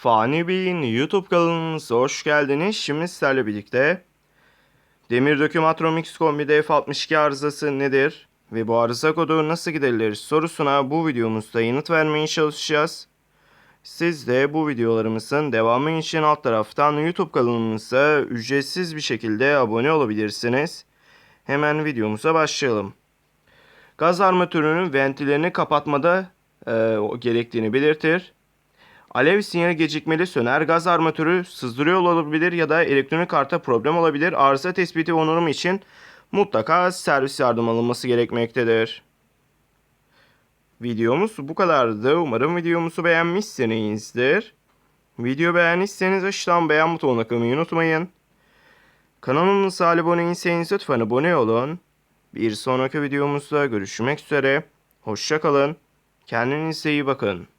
Fani Bey'in YouTube kanalımıza hoş geldiniz. Şimdi sizlerle birlikte Demir Döküm Atromix kombide F62 arızası nedir ve bu arıza kodu nasıl giderilir sorusuna bu videomuzda yanıt vermeye çalışacağız. Siz de bu videolarımızın devamı için alt taraftan YouTube kanalımıza ücretsiz bir şekilde abone olabilirsiniz. Hemen videomuza başlayalım. Gaz armatürünün ventilerini kapatmada e, gerektiğini belirtir. Alev sinyali gecikmeli söner, gaz armatürü sızdırıyor olabilir ya da elektronik karta problem olabilir. Arıza tespiti onurum için mutlaka servis yardım alınması gerekmektedir. Videomuz bu kadardı. Umarım videomuzu beğenmişsinizdir. Video beğendiyseniz aşağıdan beğen butonuna kılmayı unutmayın. Kanalımıza abone değilseniz lütfen abone olun. Bir sonraki videomuzda görüşmek üzere. Hoşçakalın. Kendinize iyi bakın.